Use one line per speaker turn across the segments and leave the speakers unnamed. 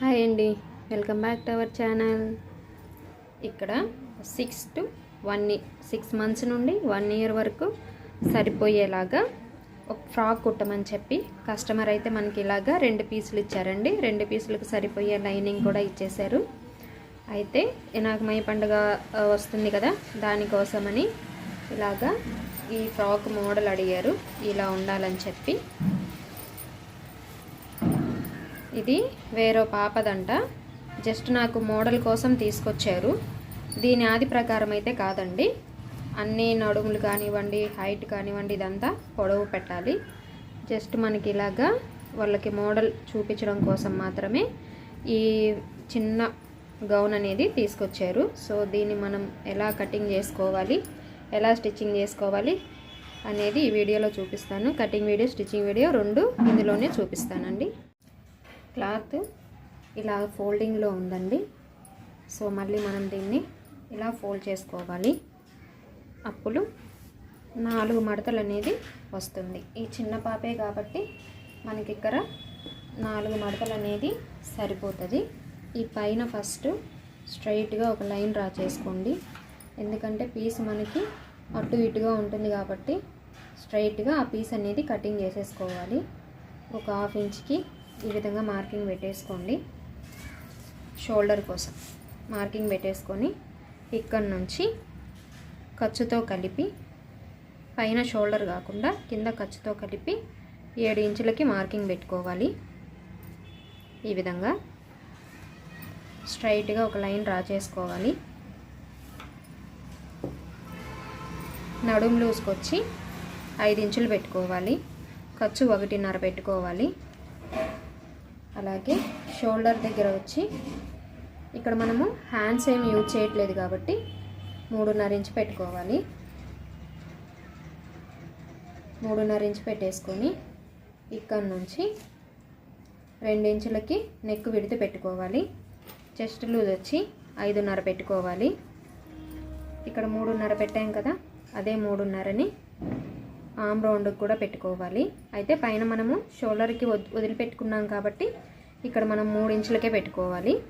Hi అండి. Welcome back to our channel. ఇక్కడ six to one six months నుండి one year వరకు సరిపోయేలాగా ఒక ఫ్రాక్ కుట్టమని చెప్పి కస్టమర్ అయితే మనకి ఇలాగా రెండు పీసులు ఇచ్చారండి. రెండు పీసులకు సరిపోయే లైనింగ్ కూడా ఇచ్చేశారు. అయితే వినాయకమయ పండుగ వస్తుంది కదా దానికోసమని ఇలాగా ఈ ఫ్రాక్ మోడల్ అడిగారు. ఇలా ఉండాలని చెప్పి ఇది వేరే పాపదంట. జస్ట్ నాకు మోడల్ కోసం తీసుకొచ్చారు. దీని ఆది ప్రకారం అయితే కాదండి. అన్ని నడుములు కానివ్వండి హైట్ కానివ్వండి ఇదంతా పొడవు పెట్టాలి. జస్ట్ మనకి ఇలాగా వాళ్ళకి మోడల్ చూపించడం కోసం మాత్రమే ఈ చిన్న గౌన్ అనేది తీసుకొచ్చారు. సో దీన్ని మనం ఎలా కటింగ్ చేసుకోవాలి ఎలా స్టిచ్చింగ్ చేసుకోవాలి అనేది ఈ వీడియోలో చూపిస్తాను. కటింగ్ వీడియో స్టిచ్చింగ్ వీడియో రెండు ఇందులోనే చూపిస్తానండి. క్లాత్ ఇలా ఫోల్డింగ్లో ఉందండి. సో మళ్ళీ మనం దీన్ని ఇలా ఫోల్డ్ చేసుకోవాలి. అప్పుడు నాలుగు మడతలు అనేది వస్తుంది. ఈ చిన్న పాపే కాబట్టి మనకి ఇక్కడ నాలుగు మడతలు అనేది సరిపోతుంది. ఈ పైన ఫస్ట్ స్ట్రైట్గా ఒక లైన్ డ్రా చేసుకోండి. ఎందుకంటే పీస్ మనకి అటు ఇటుగా ఉంటుంది కాబట్టి స్ట్రైట్గా ఆ పీస్ అనేది కటింగ్ చేసేసుకోవాలి. ఒక హాఫ్ ఇంచ్కి ఈ విధంగా మార్కింగ్ పెట్టేసుకోండి. షోల్డర్ కోసం మార్కింగ్ పెట్టేసుకొని ఇక్కడ నుంచి ఖర్చుతో కలిపి పైన షోల్డర్ కాకుండా కింద ఖర్చుతో కలిపి ఏడు ఇంచులకి మార్కింగ్ పెట్టుకోవాలి. ఈ విధంగా స్ట్రైట్గా ఒక లైన్ డ్రా చేసుకోవాలి. నడుం లూసుకొచ్చి ఐదు ఇంచులు పెట్టుకోవాలి. ఖర్చు ఒకటిన్నర పెట్టుకోవాలి. అలాగే షోల్డర్ దగ్గర వచ్చి ఇక్కడ మనము హ్యాండ్స్ ఏమి యూజ్ చేయట్లేదు కాబట్టి మూడున్నర ఇంచు పెట్టుకోవాలి. మూడున్నర ఇంచు పెట్టేసుకొని ఇక్కడ నుంచి రెండు ఇంచులకి నెక్ విడితే పెట్టుకోవాలి. చెస్ట్ లూజ్ వచ్చి ఐదున్నర పెట్టుకోవాలి. ఇక్కడ మూడున్నర పెట్టాం కదా అదే మూడున్నరని ఆమ్ రౌండ్కి కూడా పెట్టుకోవాలి. అయితే పైన మనము షోల్డర్కి వద్- వదిలిపెట్టుకున్నాం కాబట్టి ఇక్కడ మనం మూడు ఇంచులకే పెట్టుకోవాలి.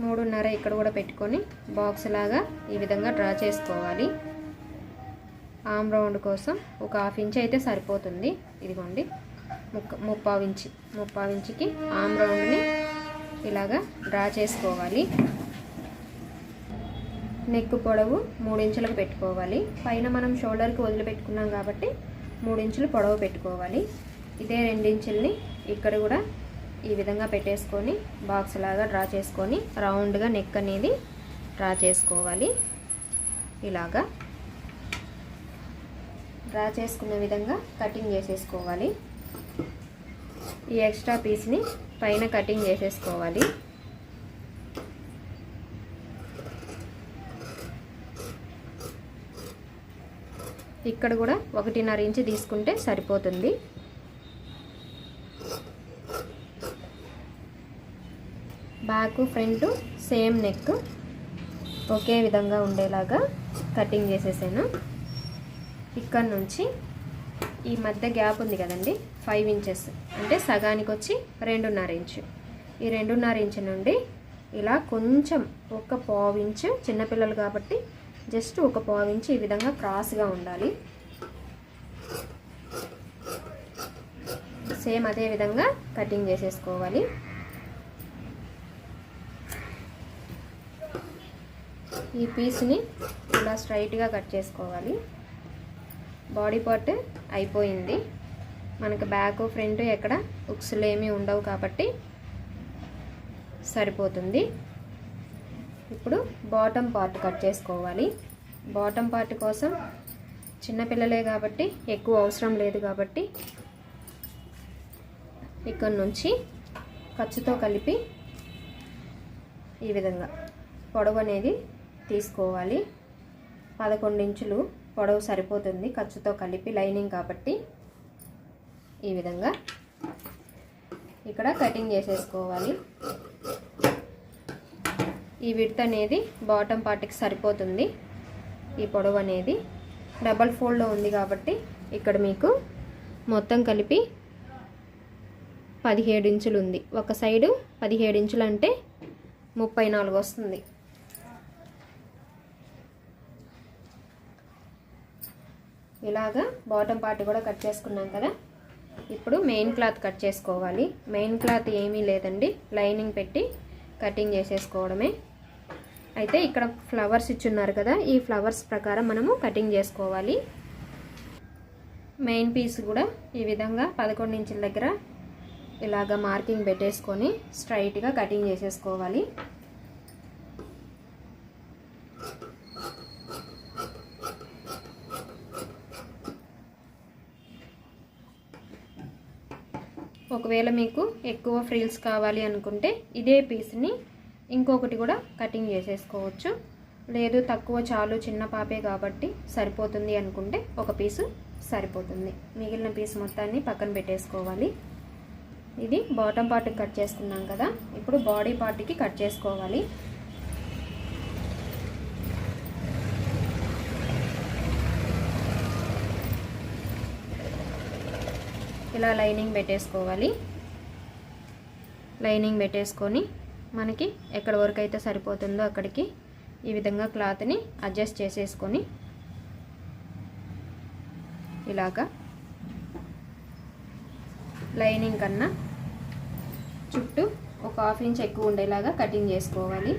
మూడున్నర ఇక్కడ కూడా పెట్టుకొని బాక్స్ లాగా ఈ విధంగా డ్రా చేసుకోవాలి. ఆమ్ రౌండ్ కోసం ఒక హాఫ్ ఇంచ్ అయితే సరిపోతుంది. ఇదిగోండి. ముక్క ముప్పావు ఇంచి ముప్పావు ఇంచుకి ఆమ్ రౌండ్ని ఇలాగా డ్రా చేసుకోవాలి. నెక్ పొడవు మూడు ఇంచులకు పెట్టుకోవాలి. పైన మనం షోల్డర్కి వదిలిపెట్టుకున్నాం కాబట్టి మూడు ఇంచులు పొడవు పెట్టుకోవాలి. ఇదే రెండించుల్ని ఇక్కడ కూడా ఈ విధంగా పెట్టేసుకొని బాక్స్ లాగా డ్రా చేసుకొని రౌండ్గా నెక్ అనేది డ్రా చేసుకోవాలి. ఇలాగా డ్రా చేసుకున్న విధంగా కటింగ్ చేసేసుకోవాలి. ఈ ఎక్స్ట్రా పీస్ని పైన కటింగ్ చేసేసుకోవాలి. ఇక్కడ కూడా ఒకటిన్నర ఇంచు తీసుకుంటే సరిపోతుంది. బ్యాక్ ఫ్రంట్ సేమ్ నెక్ ఒకే విధంగా ఉండేలాగా కటింగ్ చేసేసాను. ఇక్కడ నుంచి ఈ మధ్య గ్యాప్ ఉంది కదండి ఫైవ్ ఇంచెస్. అంటే సగానికి వచ్చి రెండున్నర ఇంచు. ఈ రెండున్నర ఇంచు నుండి ఇలా కొంచెం ఒక పావు ఇంచు చిన్నపిల్లలు కాబట్టి జస్ట్ ఒక పావించి ఈ విధంగా క్రాస్గా ఉండాలి. సేమ్ అదే విధంగా కటింగ్ చేసేసుకోవాలి. ఈ పీస్ని ఇలా స్ట్రైట్గా కట్ చేసుకోవాలి. బాడీ పార్ట్ అయిపోయింది. మనకు బ్యాక్ ఫ్రంట్ ఎక్కడ ఉక్సులు ఏమీ ఉండవు కాబట్టి సరిపోతుంది. ఇప్పుడు బాటమ్ పార్ట్ కట్ చేసుకోవాలి. బాటమ్ పార్ట్ కోసం చిన్నపిల్లలే కాబట్టి ఎక్కువ అవసరం లేదు కాబట్టి ఇక్కడ నుంచి ఖర్చుతో కలిపి ఈ విధంగా పొడవు అనేది తీసుకోవాలి. పదకొండు ఇంచులు పొడవు సరిపోతుంది ఖర్చుతో కలిపి లైనింగ్ కాబట్టి ఈ విధంగా ఇక్కడ కటింగ్ చేసేసుకోవాలి. ఈ విడత్ అనేది బాటమ్ పార్ట్కి సరిపోతుంది. ఈ పొడవు అనేది డబల్ ఫోల్డ్లో ఉంది కాబట్టి ఇక్కడ మీకు మొత్తం కలిపి పదిహేడు ఇంచులు ఉంది. ఒక సైడు పదిహేడు ఇంచులు అంటే ముప్పై నాలుగు వస్తుంది. ఇలాగా బాటమ్ పార్ట్ కూడా కట్ చేసుకున్నాం కదా. ఇప్పుడు మెయిన్ క్లాత్ కట్ చేసుకోవాలి. మెయిన్ క్లాత్ ఏమీ లేదండి. లైనింగ్ పెట్టి కటింగ్ చేసేసుకోవడమే. అయితే ఇక్కడ ఫ్లవర్స్ ఇచ్చున్నారు కదా ఈ ఫ్లవర్స్ ప్రకారం మనము కటింగ్ చేసుకోవాలి. మెయిన్ పీస్ కూడా ఈ విధంగా పదకొండు ఇంచుల దగ్గర ఇలాగ మార్కింగ్ పెట్టేసుకొని స్ట్రైట్గా కటింగ్ చేసేసుకోవాలి. ఒకవేళ మీకు ఎక్కువ ఫ్రిల్స్ కావాలి అనుకుంటే ఇదే పీస్ని ఇంకొకటి కూడా కటింగ్ చేసేసుకోవచ్చు. లేదు తక్కువ చాలు చిన్న పాపే కాబట్టి సరిపోతుంది అనుకుంటే ఒక పీసు సరిపోతుంది. మిగిలిన పీస్ మొత్తాన్ని పక్కన పెట్టేసుకోవాలి. ఇది బాటమ్ పార్ట్కి కట్ చేసుకున్నాం కదా. ఇప్పుడు బాడీ పార్ట్కి కట్ చేసుకోవాలి. ఇలా లైనింగ్ పెట్టేసుకోవాలి. లైనింగ్ పెట్టేసుకొని మనకి ఎక్కడ వరకు అయితే సరిపోతుందో అక్కడికి ఈ విధంగా క్లాత్ని అడ్జస్ట్ చేసేసుకొని ఇలాగా లైనింగ్ కన్నా చుట్టూ ఒక హాఫ్ ఇంచ్ ఎక్కువ ఉండేలాగా కటింగ్ చేసుకోవాలి.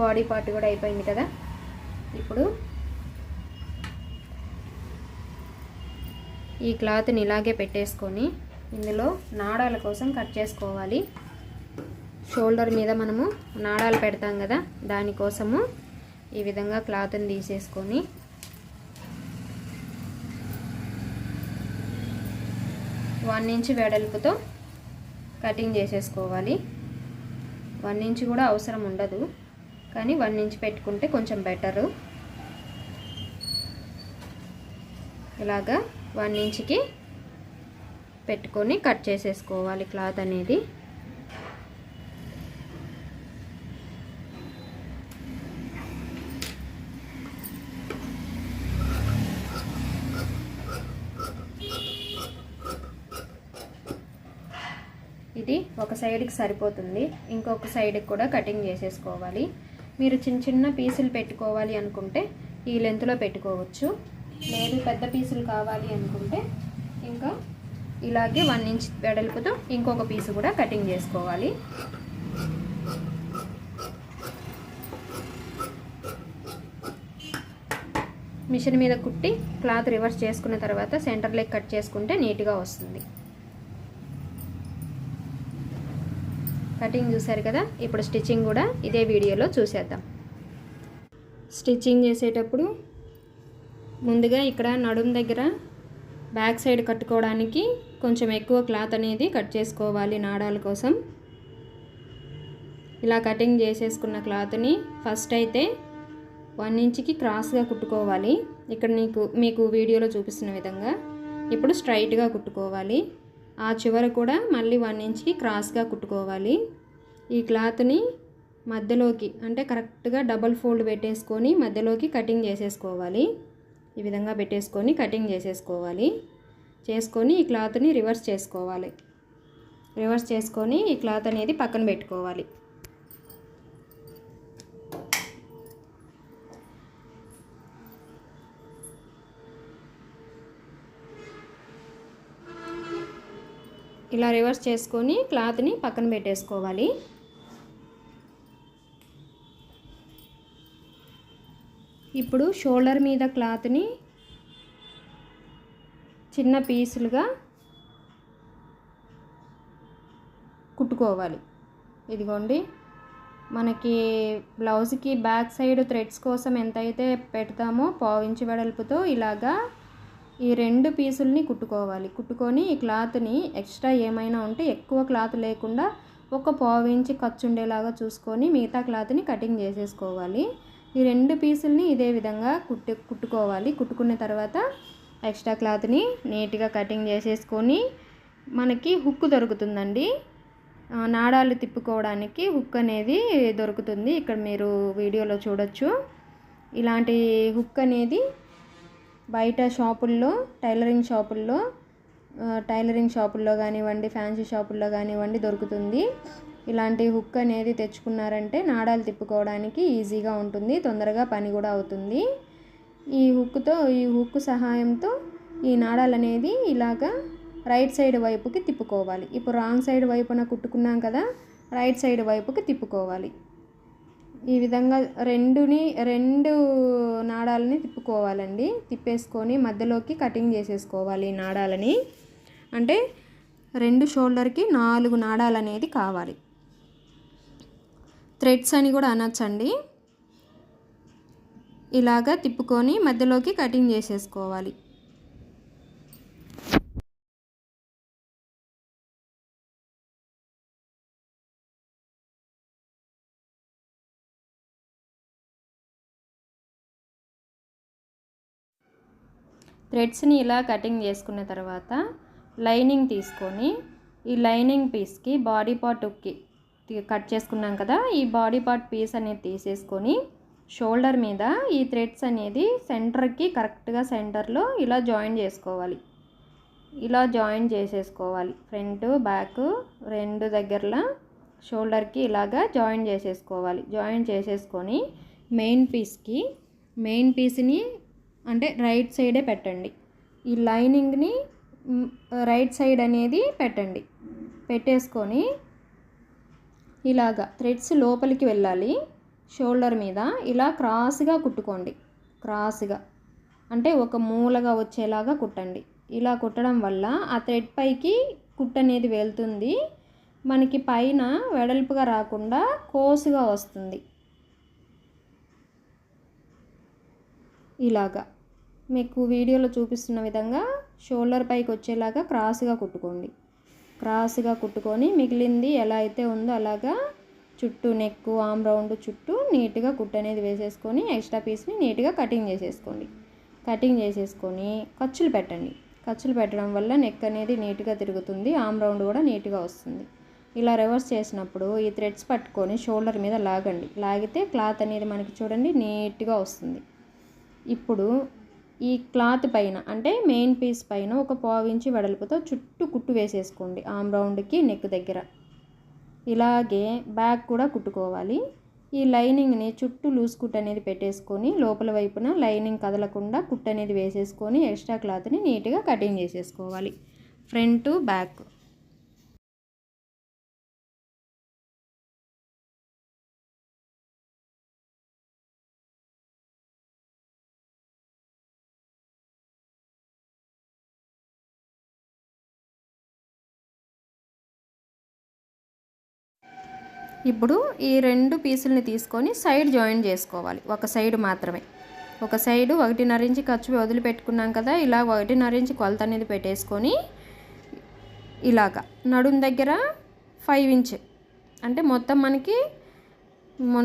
బాడీ పార్ట్ కూడా అయిపోయింది కదా. ఇప్పుడు ఈ క్లాత్ని ఇలాగే పెట్టేసుకొని ఇందులో నాడాల కోసం కట్ చేసుకోవాలి. షోల్డర్ మీద మనము నాడాలు పెడతాం కదా దానికోసము ఈ విధంగా క్లాత్ని తీసేసుకొని వన్ ఇంచ్ వెడల్పుతో కటింగ్ చేసేసుకోవాలి. వన్ ఇంచ్ కూడా అవసరం ఉండదు. కానీ వన్ ఇంచ్ పెట్టుకుంటే కొంచెం బెటరు. ఇలాగా వన్ ఇంచ్కి పెట్టుకొని కట్ చేసేసుకోవాలి క్లాత్ అనేది. ఇది ఒక సైడ్కి సరిపోతుంది. ఇంకొక సైడ్కి కూడా కటింగ్ చేసేసుకోవాలి. మీరు చిన్న చిన్న పీసులు పెట్టుకోవాలి అనుకుంటే ఈ లెంత్లో పెట్టుకోవచ్చు. లేదు పెద్ద పీసులు కావాలి అనుకుంటే ఇంకా ఇలాగే వన్ ఇంచ్ వెడల్పుతో ఇంకొక పీసు కూడా కటింగ్ చేసుకోవాలి. మిషన్ మీద కుట్టి క్లాత్ రివర్స్ చేసుకున్న తర్వాత సెంటర్ లెగ్ కట్ చేసుకుంటే నీట్గా వస్తుంది. కటింగ్ చూశారు కదా? ఇప్పుడు స్టిచ్చింగ్ కూడా ఇదే వీడియోలో చూసేద్దాం. స్టిచ్చింగ్ చేసేటప్పుడు ముందుగా ఇక్కడ నడుం దగ్గర బ్యాక్ సైడ్ కట్టుకోవడానికి కొంచెం ఎక్కువ క్లాత్ అనేది కట్ చేసుకోవాలి నాడాల కోసం. ఇలా కటింగ్ చేసేసుకున్న క్లాత్ని ఫస్ట్ అయితే వన్ ఇంచ్కి క్రాస్గా కుట్టుకోవాలి. ఇక్కడ నీకు మీకు వీడియోలో చూపిస్తున్న విధంగా. ఇప్పుడు స్ట్రైట్గా కుట్టుకోవాలి. ఆ చివర కూడా మళ్ళీ వన్ ఇంచ్కి క్రాస్గా కుట్టుకోవాలి. ఈ క్లాత్ని మధ్యలోకి అంటే కరెక్ట్గా డబల్ ఫోల్డ్ పెట్టేసుకొని మధ్యలోకి కటింగ్ చేసేసుకోవాలి. ఈ విధంగా పెట్టేసుకొని కటింగ్ చేసేసుకోవాలి. చేసుకొని ఈ క్లాత్ని రివర్స్ చేసుకోవాలి. రివర్స్ చేసుకొని ఈ క్లాత్ అనేది పక్కన పెట్టుకోవాలి. ఇలా రివర్స్ చేసుకొని క్లాత్ని పక్కన పెట్టేసుకోవాలి. ఇప్పుడు షోల్డర్ మీద క్లాత్ని చిన్న పీసులుగా కుట్టుకోవాలి. ఇదిగోండి మనకి బ్లౌజ్కి బ్యాక్ సైడ్ థ్రెడ్స్ కోసం ఎంతైతే పెడతామో పావించి వెడల్పుతో ఇలాగా ఈ రెండు పీసుల్ని కుట్టుకోవాలి. కుట్టుకొని ఈ క్లాత్ని ఎక్స్ట్రా ఏమైనా ఉంటే ఎక్కువ క్లాత్ లేకుండా ఒక పావు ఇంచి ఖర్చు ఉండేలాగా చూసుకొని మిగతా క్లాత్ని కటింగ్ చేసేసుకోవాలి. ఈ రెండు పీసుల్ని ఇదే విధంగా కుట్టు కుట్టుకోవాలి. కుట్టుకున్న తర్వాత ఎక్స్ట్రా క్లాత్ని నీట్గా కటింగ్ చేసేసుకొని మనకి హుక్ దొరుకుతుందండి. నాడాలు తిప్పుకోవడానికి హుక్ అనేది దొరుకుతుంది. ఇక్కడ మీరు వీడియోలో చూడొచ్చు. ఇలాంటి హుక్ అనేది బయట షాపుల్లో టైలరింగ్ షాపుల్లో టైలరింగ్ షాపుల్లో కానివ్వండి ఫ్యాన్సీ షాపుల్లో కానివ్వండి దొరుకుతుంది. ఇలాంటి హుక్ అనేది తెచ్చుకున్నారంటే నాడాలు తిప్పుకోవడానికి ఈజీగా ఉంటుంది తొందరగా పని కూడా అవుతుంది. ఈ హుక్తో ఈ హుక్ సహాయంతో ఈ నాడాలు అనేది ఇలాగా రైట్ సైడ్ వైపుకి తిప్పుకోవాలి. ఇప్పుడు రాంగ్ సైడ్ వైపున కుట్టుకున్నాం కదా రైట్ సైడ్ వైపుకి తిప్పుకోవాలి. ఈ విధంగా రెండుని రెండు నాడాలని తిప్పుకోవాలండి. తిప్పేసుకొని మధ్యలోకి కటింగ్ చేసేసుకోవాలి నాడాలని. అంటే రెండు షోల్డర్కి నాలుగు నాడాలు అనేది కావాలి. థ్రెడ్స్ అని కూడా అనొచ్చండి. ఇలాగా తిప్పుకొని మధ్యలోకి కటింగ్ చేసేసుకోవాలి. థ్రెడ్స్ని ఇలా కటింగ్ చేసుకున్న తర్వాత లైనింగ్ తీసుకొని ఈ లైనింగ్ పీస్కి బాడీ పార్ట్కి కట్ చేసుకున్నాం కదా ఈ బాడీ పార్ట్ పీస్ అనేది తీసేసుకొని షోల్డర్ మీద ఈ థ్రెడ్స్ అనేది సెంటర్కి కరెక్ట్గా సెంటర్లో ఇలా జాయిన్ చేసుకోవాలి. ఇలా జాయిన్ చేసేసుకోవాలి. ఫ్రంట్ బ్యాక్ రెండు దగ్గరలో షోల్డర్కి ఇలాగా జాయిన్ చేసేసుకోవాలి. జాయిన్ చేసేసుకొని మెయిన్ పీస్కి మెయిన్ పీస్ని అంటే రైట్ సైడే పెట్టండి. ఈ లైనింగ్ని రైట్ సైడ్ అనేది పెట్టండి. పెట్టేసుకొని ఇలాగా థ్రెడ్స్ లోపలికి వెళ్ళాలి. షోల్డర్ మీద ఇలా క్రాస్గా కుట్టుకోండి. క్రాస్గా. అంటే ఒక మూలగా వచ్చేలాగా కుట్టండి. ఇలా కుట్టడం వల్ల ఆ థ్రెడ్ పైకి కుట్ అనేది వెళ్తుంది. మనకి పైన వెడల్పుగా రాకుండా కోసుగా వస్తుంది. ఇలాగా. మీకు వీడియోలో చూపిస్తున్న విధంగా షోల్డర్ పైకి వచ్చేలాగా క్రాస్గా కుట్టుకోండి. క్రాస్గా కుట్టుకొని మిగిలింది ఎలా అయితే ఉందో అలాగా చుట్టూ నెక్ ఆమ్ రౌండ్ చుట్టూ నీట్గా కుట్టు అనేది వేసేసుకొని ఎక్స్ట్రా పీస్ని నీట్గా కటింగ్ చేసేసుకోండి. కటింగ్ చేసేసుకొని ఖర్చులు పెట్టండి. ఖర్చులు పెట్టడం వల్ల నెక్ అనేది నీట్గా తిరుగుతుంది ఆమ్ రౌండ్ కూడా నీట్గా వస్తుంది. ఇలా రివర్స్ చేసినప్పుడు ఈ థ్రెడ్స్ పట్టుకొని షోల్డర్ మీద లాగండి. లాగితే క్లాత్ అనేది మనకి చూడండి నీట్గా వస్తుంది. ఇప్పుడు ఈ క్లాత్ పైన అంటే మెయిన్ పీస్ పైన ఒక పావు ఇంచి వెడల్పుతో చుట్టూ కుట్టు వేసేసుకోండి. ఆమ్ రౌండ్కి నెక్ దగ్గర. ఇలాగే బ్యాక్ కూడా కుట్టుకోవాలి. ఈ లైనింగ్ని చుట్టూ లూజ్ కుట్ అనేది పెట్టేసుకొని లోపల వైపున లైనింగ్ కదలకుండా కుట్ అనేది వేసేసుకొని ఎక్స్ట్రా క్లాత్ని నీట్గా కటింగ్ చేసేసుకోవాలి. Front back. ఇప్పుడు ఈ రెండు పీసుల్ని తీసుకొని సైడ్ జాయిన్ చేసుకోవాలి. ఒక సైడ్ మాత్రమే. ఒక సైడు ఒకటిన్నర ఇంచి ఖర్చు వదిలిపెట్టుకున్నాం కదా ఇలా ఒకటిన్నర ఇంచి కొలత అనేది పెట్టేసుకొని ఇలాగా నడుం దగ్గర ఫైవ్ ఇంచ్. అంటే మొత్తం మనకి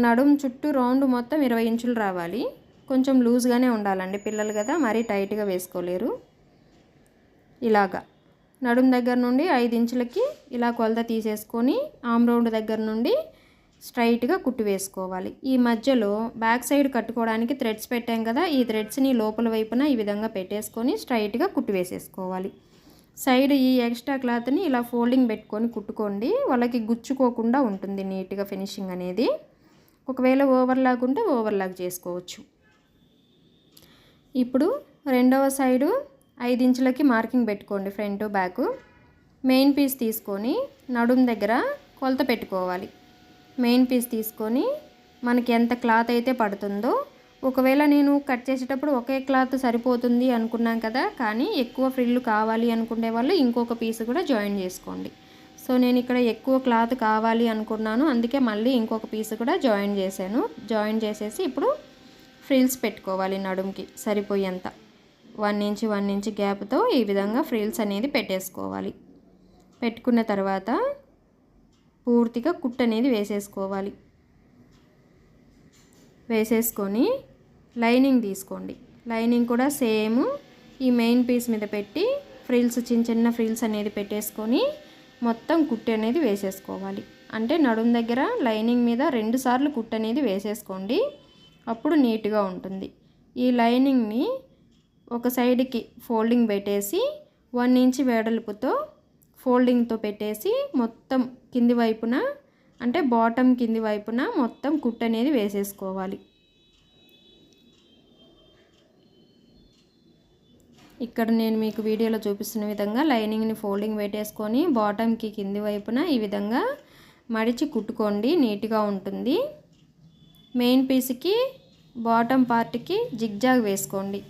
నడుం చుట్టూ రౌండ్ మొత్తం ఇరవై ఇంచులు రావాలి. కొంచెం లూజ్గానే ఉండాలండి పిల్లలు కదా మరీ టైట్గా వేసుకోలేరు. ఇలాగా. నడుం దగ్గర నుండి ఐదు ఇంచులకి ఇలా కొలత తీసేసుకొని ఆమ్ రౌండ్ దగ్గర నుండి స్ట్రైట్గా కుట్టు వేసుకోవాలి. ఈ మధ్యలో బ్యాక్ సైడ్ కట్టుకోవడానికి థ్రెడ్స్ పెట్టాం కదా ఈ థ్రెడ్స్ని లోపల వైపున ఈ విధంగా పెట్టేసుకొని స్ట్రైట్గా కుట్టు వేసేసుకోవాలి. సైడ్ ఈ ఎక్స్ట్రా క్లాత్ని ఇలా ఫోల్డింగ్ పెట్టుకొని కుట్టుకోండి. వాళ్ళకి గుచ్చుకోకుండా ఉంటుంది నీట్గా ఫినిషింగ్ అనేది. ఒకవేళ ఓవర్లాగ్ ఉంటే ఓవర్లాగ్ చేసుకోవచ్చు. ఇప్పుడు రెండవ సైడు ఐదు ఇంచులకి మార్కింగ్ పెట్టుకోండి ఫ్రంట్ బ్యాక్. మెయిన్ పీస్ తీసుకొని నడుం దగ్గర కొలత పెట్టుకోవాలి. మెయిన్ పీస్ తీసుకొని మనకి ఎంత క్లాత్ అయితే పడుతుందో ఒకవేళ నేను కట్ చేసేటప్పుడు ఒకే క్లాత్ సరిపోతుంది అనుకున్నాం కదా కానీ ఎక్కువ ఫ్రిల్లు కావాలి అనుకునే వాళ్ళు ఇంకొక పీస్ కూడా జాయిన్ చేసుకోండి. సో నేను ఇక్కడ ఎక్కువ క్లాత్ కావాలి అనుకున్నాను అందుకే మళ్ళీ ఇంకొక పీస్ కూడా జాయిన్ చేశాను. జాయిన్ చేసేసి ఇప్పుడు ఫ్రిల్స్ పెట్టుకోవాలి నడుంకి సరిపోయేంత. వన్ ఇంచ్ వన్ ఇంచ్ గ్యాప్తో ఈ విధంగా ఫ్రిల్స్ అనేది పెట్టేసుకోవాలి. పెట్టుకున్న తర్వాత పూర్తిగా కుట్ అనేది వేసేసుకోవాలి. వేసేసుకొని లైనింగ్ తీసుకోండి. లైనింగ్ కూడా సేమ్ ఈ మెయిన్ పీస్ మీద పెట్టి ఫ్రిల్స్ చిన్న చిన్న ఫ్రిల్స్ అనేది పెట్టేసుకొని మొత్తం కుట్టు అనేది వేసేసుకోవాలి. అంటే నడుం దగ్గర లైనింగ్ మీద రెండు సార్లు కుట్టు అనేది వేసేసుకోండి. అప్పుడు నీట్గా ఉంటుంది. ఈ లైనింగ్ని ఒక సైడ్కి ఫోల్డింగ్ పెట్టేసి వన్ ఇంచ్ వెడల్పుతో ఫోల్డింగ్తో పెట్టేసి మొత్తం కింది వైపున అంటే బాటమ్ కింది వైపున మొత్తం కుట్ అనేది వేసేసుకోవాలి. ఇక్కడ నేను మీకు వీడియోలో చూపిస్తున్న విధంగా లైనింగ్ని ఫోల్డింగ్ పెట్టేసుకొని బాటమ్కి కింది వైపున ఈ విధంగా మడిచి కుట్టుకోండి నీట్గా ఉంటుంది. మెయిన్ పీస్కి బాటమ్ పార్ట్కి జిగ్జాగ్ వేసుకోండి.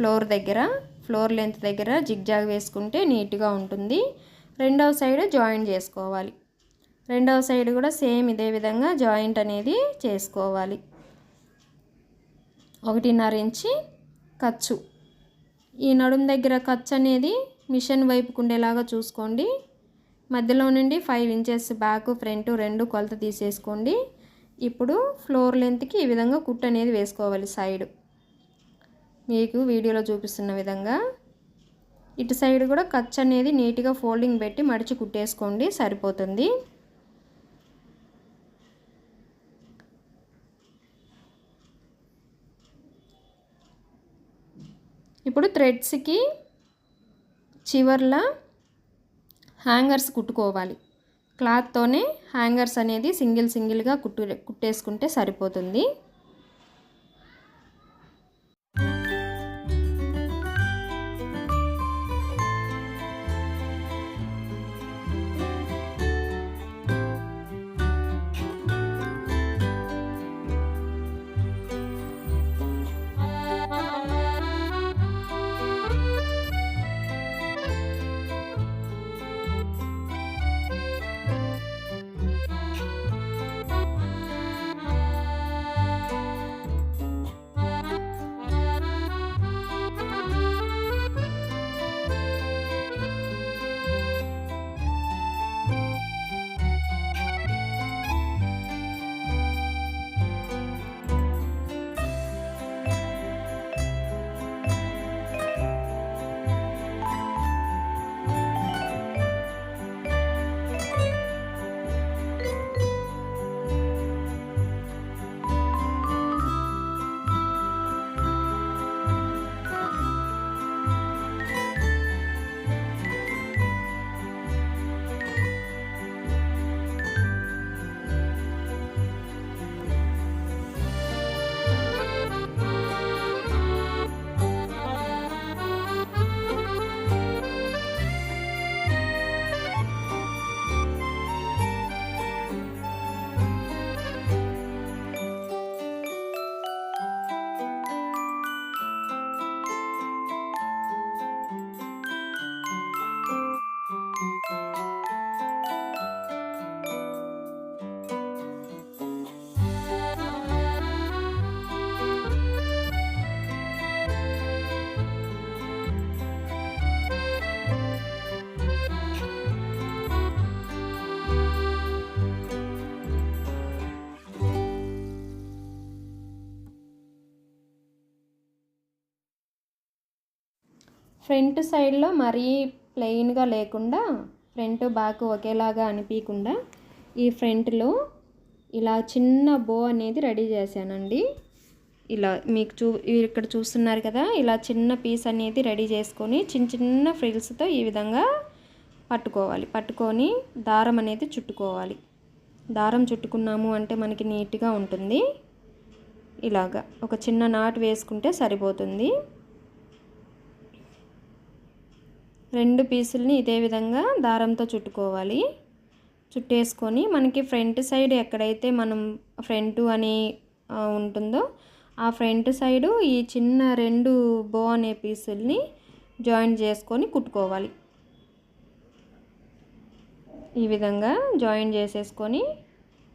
ఫ్లోర్ దగ్గర ఫ్లోర్ లెంత్ దగ్గర జిగ్జాగ్ వేసుకుంటే నీట్గా ఉంటుంది. రెండవ సైడ్ జాయింట్ చేసుకోవాలి. రెండవ సైడ్ కూడా సేమ్ ఇదే విధంగా జాయింట్ అనేది చేసుకోవాలి. ఒకటిన్నర ఇంచి ఖర్చు. ఈ నడుము దగ్గర ఖర్చు అనేది మిషన్ వైపుకు ఉండేలాగా చూసుకోండి. మధ్యలో నుండి ఫైవ్ ఇంచెస్ బ్యాక్ ఫ్రంట్ రెండు కొలత తీసేసుకోండి. ఇప్పుడు ఫ్లోర్ లెంత్కి ఈ విధంగా కుట్ అనేది వేసుకోవాలి సైడ్. మీకు వీడియోలో చూపిస్తున్న విధంగా. ఇటు సైడ్ కూడా ఖర్చు అనేది నీట్గా ఫోల్డింగ్ పెట్టి మడిచి కుట్టేసుకోండి సరిపోతుంది. ఇప్పుడు థ్రెడ్స్కి చివర్ల హ్యాంగర్స్ కుట్టుకోవాలి. క్లాత్తోనే హ్యాంగర్స్ అనేది సింగిల్ సింగిల్గా కుట్టు కుట్టేసుకుంటే సరిపోతుంది. ఫ్రంట్ సైడ్లో మరీ ప్లెయిన్గా లేకుండా ఫ్రంట్ బ్యాక్ ఒకేలాగా అనిపించకుండా ఈ ఫ్రంట్లో ఇలా చిన్న బో అనేది రెడీ చేశానండి. ఇలా మీకు చూ ఇక్కడ చూస్తున్నారు కదా ఇలా చిన్న పీస్ అనేది రెడీ చేసుకొని చిన్న చిన్న ఫ్రిల్స్తో ఈ విధంగా పట్టుకోవాలి. పట్టుకొని దారం అనేది చుట్టుకోవాలి. దారం చుట్టుకున్నాము అంటే మనకి నీట్గా ఉంటుంది. ఇలాగా ఒక చిన్న నాట్ వేసుకుంటే సరిపోతుంది. రెండు పీసుల్ని ఇదే విధంగా దారంతో చుట్టుకోవాలి. చుట్టేసుకొని మనకి ఫ్రంట్ సైడ్ ఎక్కడైతే మనం ఫ్రంట్ అని ఉంటుందో ఆ ఫ్రంట్ సైడు ఈ చిన్న రెండు బో అనే పీసుల్ని జాయిన్ చేసుకొని కుట్టుకోవాలి. ఈ విధంగా జాయిన్ చేసేసుకొని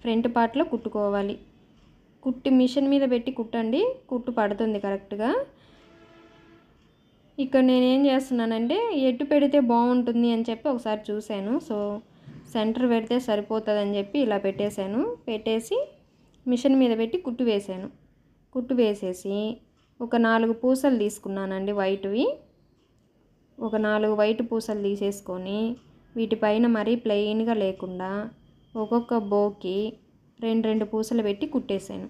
ఫ్రంట్ పార్ట్లో కుట్టుకోవాలి. కుట్టి మిషన్ మీద పెట్టి కుట్టండి. కుట్టు పడుతుంది కరెక్ట్గా. ఇక్కడ నేనేం చేస్తున్నానంటే ఎటు పెడితే బాగుంటుంది అని చెప్పి ఒకసారి చూశాను. సో సెంటర్ పెడితే సరిపోతుంది అని చెప్పి ఇలా పెట్టేశాను. పెట్టేసి మిషన్ మీద పెట్టి కుట్టు వేసాను కుట్టు వేసేసి ఒక నాలుగు పూసలు తీసుకున్నానండి వైట్వి. ఒక నాలుగు వైట్ పూసలు తీసేసుకొని వీటిపైన మరీ ప్లెయిన్గా లేకుండా ఒక్కొక్క బోకి రెండు రెండు పూసలు పెట్టి కుట్టేశాను.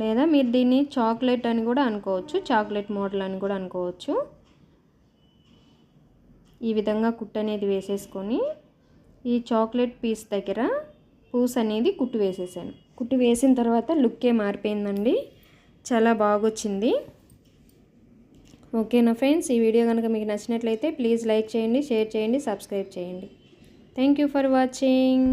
లేదా మీరు దీన్ని చాక్లెట్ అని కూడా అనుకోవచ్చు చాక్లెట్ మోడల్ అని కూడా అనుకోవచ్చు. ఈ విధంగా కుట్టు అనేది వేసేసుకొని ఈ చాక్లెట్ పీస్ దగ్గర పూస్ అనేది కుట్టు వేసేసాను. కుట్టు వేసిన తర్వాత లుక్కే మారిపోయిందండి. చాలా బాగొచ్చింది. ఓకేనా ఫ్రెండ్స్? ఈ వీడియో కనుక మీకు నచ్చినట్లయితే ప్లీజ్ లైక్ చేయండి షేర్ చేయండి సబ్స్క్రైబ్ చేయండి. Thank you for watching.